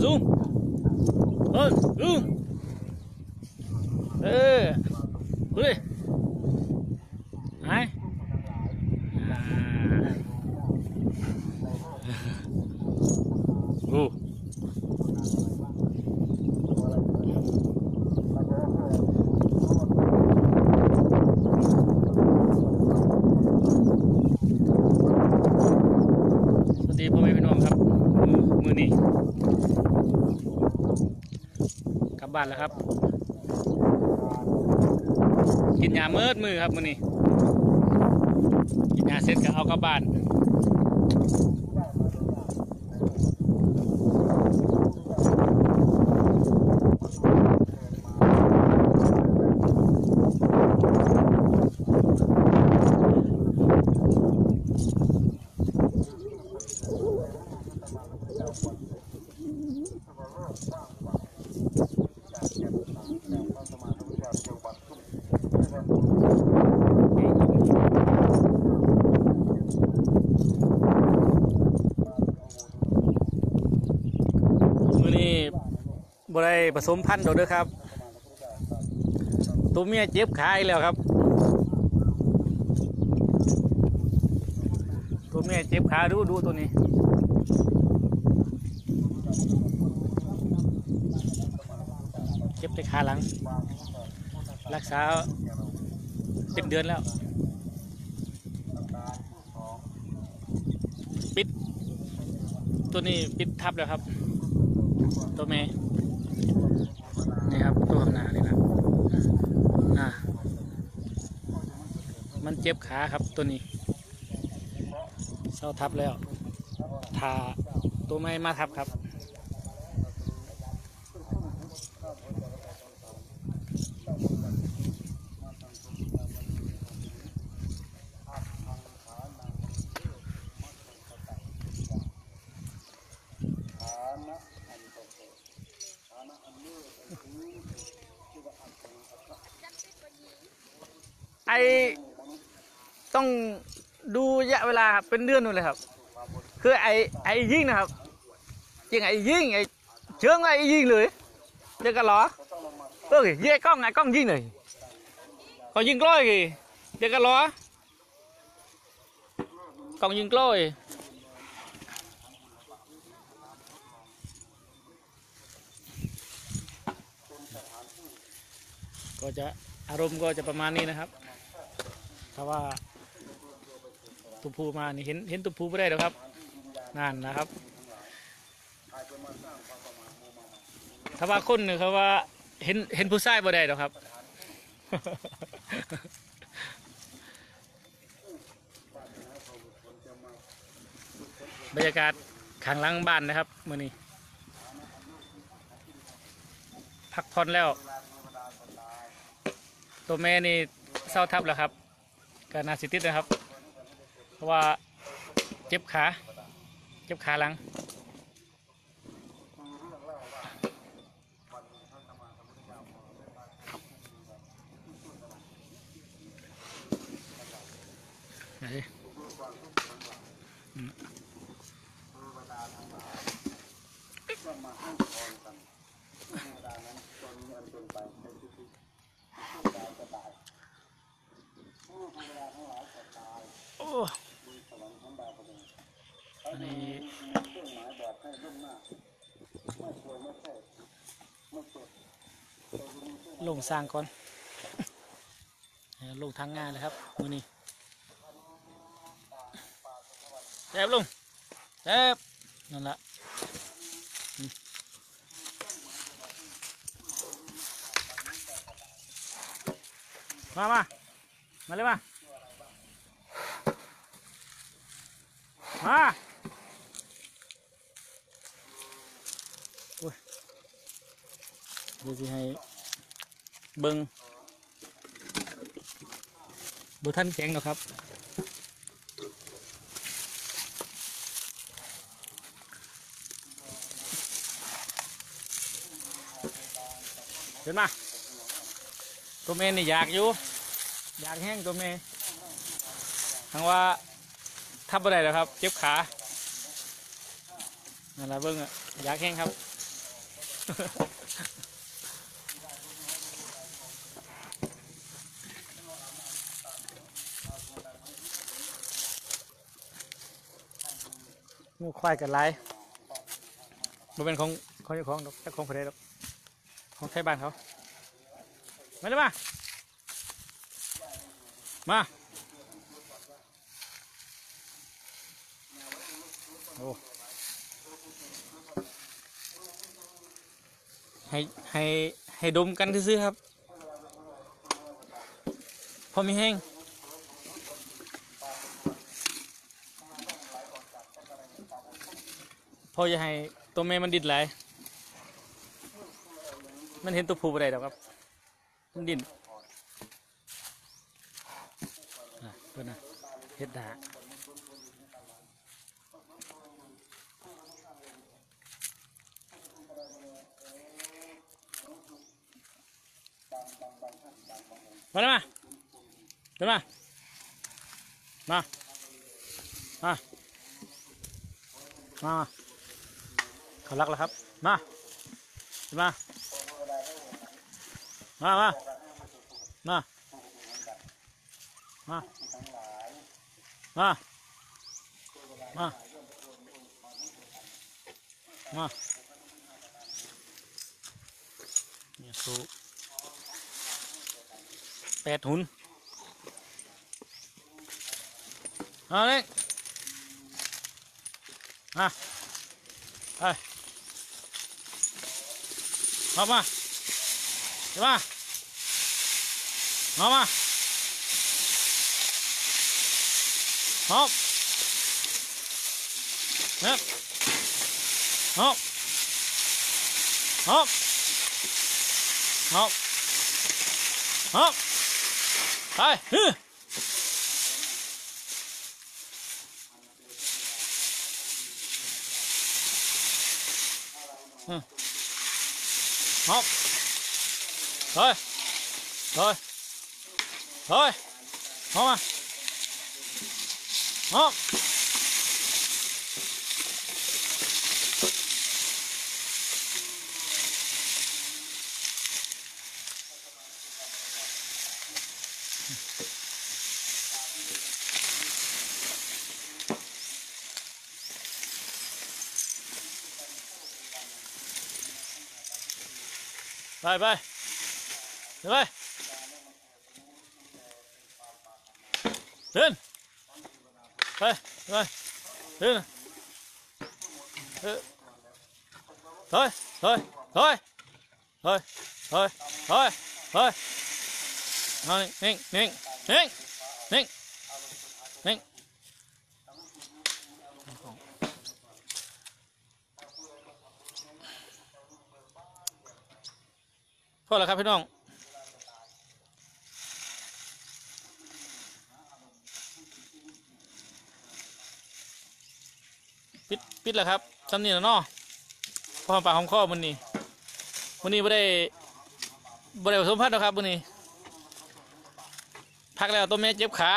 走快走哎回来 บ้านแล้วครับ กินยาเมิดมือครับมือนี้กินยาเสร็จก็เอากลับบ้าน มือนี้ บได้ผสมพันธุ์โดดเด้อครับ ตัวเมียเจ็บขาอีกแล้วครับ ตัวเมียเจ็บขาดูดูตัวนี้เจ็บที่ขาหลัง รักษาเป็นเดือนแล้ว ปิด ตัวนี้ปิดทับแล้วครับ ตัวเมย์ นี่ครับตัวข้างหน้านี่นะอ่ามันเจ็บขาครับตัวนี้เศร้าทับแล้วทาตัวไม่มาทับครับ ไอต้องดูระยะเวลาครับเป็นเดือนนู่นเลยครับ คือไอไอยิงนะครับยิงไอยิงไอเชิงไอยิงเลยเดี๋ยวก็ล้อเออเย่กล้องไงกล้องยิงเลยเขายิงกล้อยกี่เดี๋ยวก็ล้อกล้องยิงกล้อยก็จะอารมณ์ก็จะประมาณนี้นะครับ ถ้าว่า ตุภูมานี่เห็นเห็นตุภูไม่ได้หรอกครับนั่นนะครับ ถ้าว่าคนนี่ยเขาว่าเห็นเห็นผู้ชายบ่ได้หรอกครับบรรยากาศข้างหลังบ้านนะครับมื่อนี้พักผ่อนแล้ว ตัวแม่นี่เศร้าทับแล้วครับ ก็น่าสิติดนะครับ เพราะว่าเจ็บขา เจ็บขาหลังไหนอืม โอ้อันนี้ลงสร้างก่อนลงทางงานเลยครับมือนี้เจ็บลุงเจ็บนั่นละมมามา มาเลยมา มาโอ้ยเดี๋ยวจะให้เบิงบุท่านแข็งหรอกครับเห็นมาตัวเมย์นี่อยากอยู่ อยากแห้งตัวเมย์ทางว่าทับอะไรแล้วครับ เจ็บขานั่นแหละเบิ้งอะอยากแห้งครับ งูควายกันไรมันเป็นของของเจ้าของดอกเจ้าของประเทศดอกของไทยบ้านเขา มาเลยมา มา โอ้ ให้ ให้ ให้ดมกันซื้อครับ พอมีแห้งพอจะให้ตัวแม่มันดิ้นไหลมันเห็นตัวผู้อะไรหรอกครับ มันดิ้นอะเพื่อนะเห็ดดามาเลยมาเดินมา มา มา มาเขารักแล้วครับ มามา มา มา มา มา มา มา มาเนี่ยสูแปดหุนเอาเลยมาไปมามาเดี๋ยวมามามาฮอบเนี่ยฮอบฮอ 好，来，好，好，好，好，来，嗯。嗯，好，来，来，来，好吗？好。拜拜。拜拜。人。 นเฮ้ยเฮ้ยเฮ้ยเฮ้ยเฮ้ยเฮ้ยเฮ้ยเฮ้ยเอานิ่งนิ่งนิ่งนิ่งนิ่งพอแล้วครับพี่น้อง ปิดแล้วครับซ้ำนี่แล้วเนาะพอหอมปากขอมคอมันนี่มันนี้ไม่ได้ไม่ได้ผสมพันธุ์หรอกครับมันนี้พักแล้วตัวแม่เจ็บขา